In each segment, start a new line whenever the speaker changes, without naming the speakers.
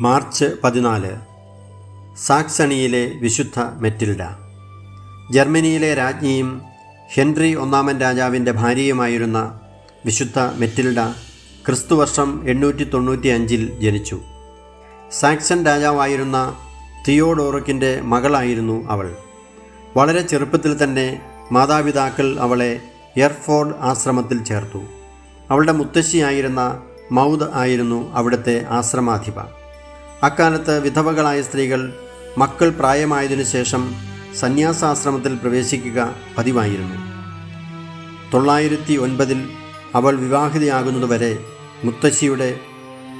March പതിനാല് സാക്സണിയിലെ വിശുദ്ധ മെറ്റിൽഡ. ജർമ്മനിയിലെ രാജ്ഞിയും ഹെൻറി ഒന്നാമൻ രാജാവിന്റെ ഭാര്യയുമായിരുന്ന വിശുദ്ധ മെറ്റിൽഡ ക്രിസ്തുവർഷം എണ്ണൂറ്റി തൊണ്ണൂറ്റി അഞ്ചിൽ ജനിച്ചു. സാക്സൺ രാജാവായിരുന്ന തിയോഡോറക്കിന്റെ മകളായിരുന്നു അവൾ. വളരെ ചെറുപ്പത്തിൽ തന്നെ മാതാപിതാക്കൾ അവളെ എയർഫോർഡ് ആശ്രമത്തിൽ ചേർത്തു. അവളുടെ മുത്തശ്ശിയായിരുന്ന മൗദ് ആയിരുന്നു അവിടുത്തെ ആശ്രമാധിപ. അക്കാലത്ത് വിധവകളായ സ്ത്രീകൾ മക്കൾ പ്രായമായതിനു ശേഷം സന്യാസാശ്രമത്തിൽ പ്രവേശിക്കുക പതിവായിരുന്നു. തൊള്ളായിരത്തി ഒൻപതിൽ അവൾ വിവാഹിതയാകുന്നതുവരെ മുത്തശ്ശിയുടെ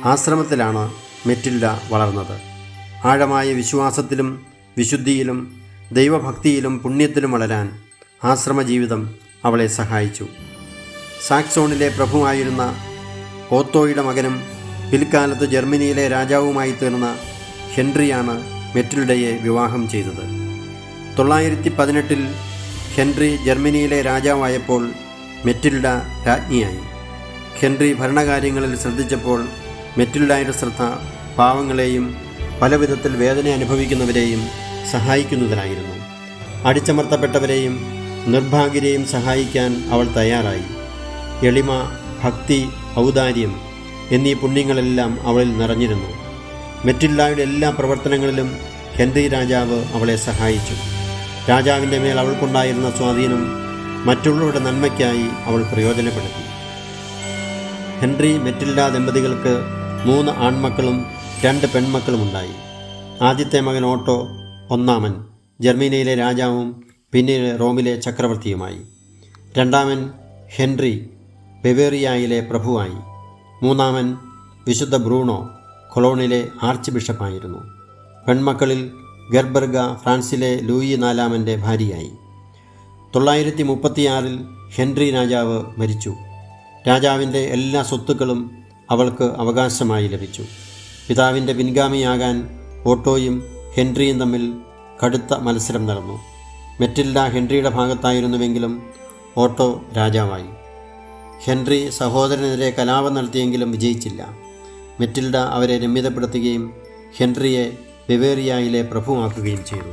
ആശ്രമത്തിലാണ് മെറ്റില്ല വളർന്നത്. ആഴമായ വിശ്വാസത്തിലും വിശുദ്ധിയിലും ദൈവഭക്തിയിലും പുണ്യത്തിലും വളരാൻ ആശ്രമജീവിതം അവളെ സഹായിച്ചു. സാക്സോണിലെ പ്രഭുവായിരുന്ന ഓത്തോയുടെ മകനും പിൽക്കാലത്ത് ജർമ്മനിയിലെ രാജാവുമായി തീർന്ന ഹെൻറിയാണ് മെറ്റിൽഡയെ വിവാഹം ചെയ്തത്. തൊള്ളായിരത്തി പതിനെട്ടിൽ ഹെൻറി ജർമ്മനിയിലെ രാജാവായപ്പോൾ മെറ്റിൽഡ രാജ്ഞിയായി. ഹെൻറി ഭരണകാര്യങ്ങളിൽ ശ്രദ്ധിച്ചപ്പോൾ മെറ്റിൽഡയുടെ ശ്രദ്ധ പാവങ്ങളെയും പലവിധത്തിൽ വേദന അനുഭവിക്കുന്നവരെയും സഹായിക്കുന്നതിനായിരുന്നു. അടിച്ചമർത്തപ്പെട്ടവരെയും നിർഭാഗ്യരെയും സഹായിക്കാൻ അവൾ തയ്യാറായി. എളിമ ഭക്തി ഔദാര്യം എന്നീ പുണ്യങ്ങളെല്ലാം അവളിൽ നിറഞ്ഞിരുന്നു. മെറ്റില്ലായുടെ എല്ലാ പ്രവർത്തനങ്ങളിലും ഹെൻറി രാജാവ് അവളെ സഹായിച്ചു. രാജാവിന്റെ മേൽ അവൾക്കുണ്ടായിരുന്ന സ്വാധീനം മറ്റുള്ളവരുടെ നന്മയ്ക്കായി അവൾ പ്രയോജനപ്പെടുത്തി. ഹെൻറി മെറ്റില്ല ദമ്പതികൾക്ക് മൂന്ന് ആൺമക്കളും രണ്ട് പെൺമക്കളും ഉണ്ടായി ആദ്യത്തെ മകൻ ഓട്ടോ ഒന്നാമൻ ജർമ്മനിയിലെ രാജാവും പിന്നീട് റോമിലെ ചക്രവർത്തിയുമായി. രണ്ടാമൻ ഹെൻറി ബെവേറിയായിലെ പ്രഭുവായി. മൂന്നാമൻ വിശുദ്ധ ബ്രൂണോ കൊളോണിലെ ആർച്ച് ബിഷപ്പായിരുന്നു. പെൺമക്കളിൽ ഗർബർഗ ഫ്രാൻസിലെ ലൂയി നാലാമന്റെ ഭാര്യയായി. തൊള്ളായിരത്തി മുപ്പത്തിയാറിൽ ഹെൻറി രാജാവ് മരിച്ചു. രാജാവിന്റെ എല്ലാ സ്വത്തുക്കളും അവൾക്ക് അവകാശമായി ലഭിച്ചു. പിതാവിന്റെ പിൻഗാമിയാകാൻ ഓട്ടോയും ഹെൻറിയും തമ്മിൽ കടുത്ത മത്സരം നടന്നു. മെറ്റിൽഡ ഹെൻറിയുടെ ഭാഗത്തായിരുന്നുവെങ്കിലും ഓട്ടോ രാജാവായി. ഹെൻറി സഹോദരനെതിരെ കലാപം നടത്തിയെങ്കിലും വിജയിച്ചില്ല. മെറ്റിൽഡ അവരെ രമ്യതപ്പെടുത്തുകയും ഹെൻറിയെ ബെവേറിയായിലെ പ്രഭുവാക്കുകയും ചെയ്തു.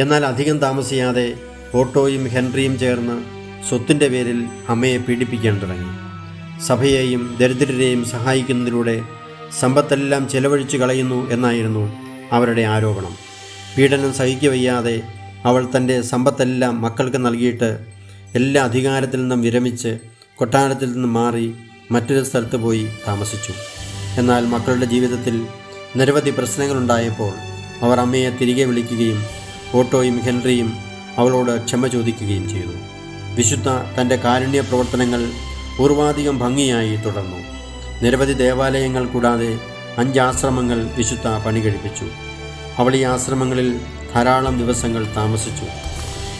എന്നാൽ അധികം താമസിയാതെ ഓട്ടോയും ഹെൻറിയും ചേർന്ന് സ്വത്തിന്റെ പേരിൽ അമ്മയെ പീഡിപ്പിക്കാൻ തുടങ്ങി. സഭയെയും ദരിദ്രരെയും സഹായിക്കുന്നതിലൂടെ സമ്പത്തെല്ലാം ചെലവഴിച്ചു കളയുന്നു എന്നായിരുന്നു അവരുടെ ആരോപണം. പീഡനം സഹിക്കവയ്യാതെ അവൾ തന്റെ സമ്പത്തെല്ലാം മക്കൾക്ക് നൽകിയിട്ട് എല്ലാ അധികാരത്തിൽ നിന്നും വിരമിച്ച് കൊട്ടാരത്തിൽ നിന്ന് മാറി മറ്റൊരു സ്ഥലത്ത് പോയി താമസിച്ചു. എന്നാൽ മക്കളുടെ ജീവിതത്തിൽ നിരവധി പ്രശ്നങ്ങളുണ്ടായപ്പോൾ അവർ അമ്മയെ തിരികെ വിളിക്കുകയും ഓട്ടോയും ഹെൻറിയും അവളോട് ക്ഷമ ചോദിക്കുകയും ചെയ്തു. വിശുദ്ധ തന്റെ കാരുണ്യ പ്രവർത്തനങ്ങൾ പൂർവാധികം ഭംഗിയായി തുടർന്നു. നിരവധി ദേവാലയങ്ങൾ കൂടാതെ അഞ്ച് ആശ്രമങ്ങൾ വിശുദ്ധ പണി കഴിപ്പിച്ചു അവൾ ഈ ആശ്രമങ്ങളിൽ ധാരാളം ദിവസങ്ങൾ താമസിച്ചു.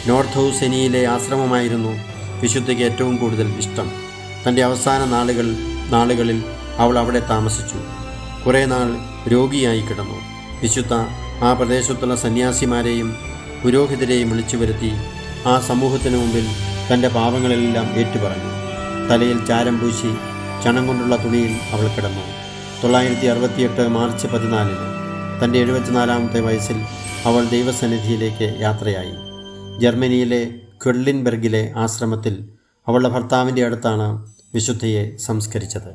നോർത്ത് ഹൗസ് എനിയിലെ ആശ്രമമായിരുന്നു വിശുദ്ധയ്ക്ക് ഏറ്റവും കൂടുതൽ ഇഷ്ടം. തന്റെ അവസാന നാളുകൾ നാളുകളിൽ അവൾ അവിടെ താമസിച്ചു. കുറേ നാൾ രോഗിയായി കിടന്നു. വിശുദ്ധ ആ പ്രദേശത്തുള്ള സന്യാസിമാരെയും പുരോഹിതരെയും വിളിച്ചു വരുത്തി ആ സമൂഹത്തിന് മുമ്പിൽ തന്റെ പാപങ്ങളെല്ലാം ഏറ്റുപറഞ്ഞു. തലയിൽ ചാരം പൂശി ചണം കൊണ്ടുള്ള തുണിയിൽ അവൾ കിടന്നു. തൊള്ളായിരത്തി അറുപത്തിയെട്ട് മാർച്ച് പതിനാലിന് തന്റെ എഴുപത്തിനാലാമത്തെ വയസ്സിൽ അവൾ ദൈവസന്നിധിയിലേക്ക് യാത്രയായി. ജർമ്മനിയിലെ ക്വെഡ്ലിൻബെർഗിലെ ആശ്രമത്തിൽ അവളുടെ ഭർത്താവിന്റെ അടുത്താണ് വിശുദ്ധയെ സംസ്കരിച്ചത്.